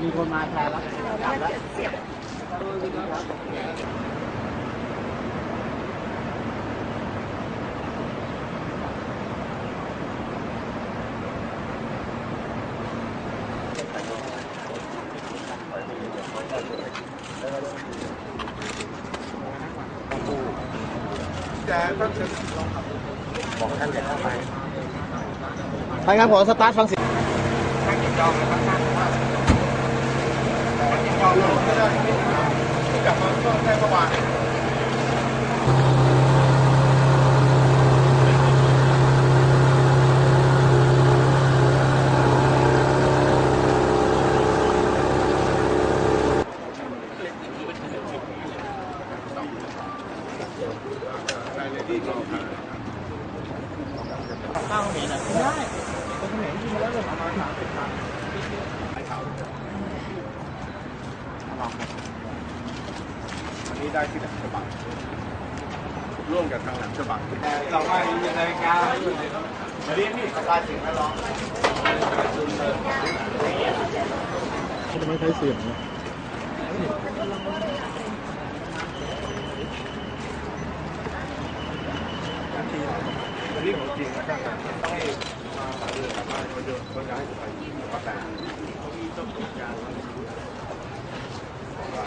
มีคนมาแทนแล้วก็คือบอกท่านอย่าเข้าไปไปครับขอสตาร์ทฟังเสียง ได้เป็นเหม็นที่มาแล้วเลยประมาณสามสิบครั้ง อั นนี้ได้ที่แหลมฉบังร่วมกับทางแหลมฉบังเราไปยังไงกันมาเรียนนี่สบายสิ่งแวดล้อมจะไม่ใช้เสียงนะอันนี้ของจริงนะครับต้องให้มาหาเรือกับบ้านเขาเยอะเขาย้ายไปก็แต่เขามีต้องมีการ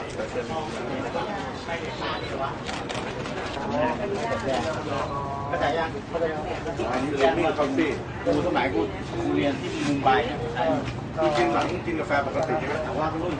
ว่าจะเป็นกระจยังอันนี้เรียนนี่เขาสิกูสมัยกูกูเรียนที่มุมไบกูกินหลังกินกาแฟปกติใช่ไหมแต่ว่ารุ่น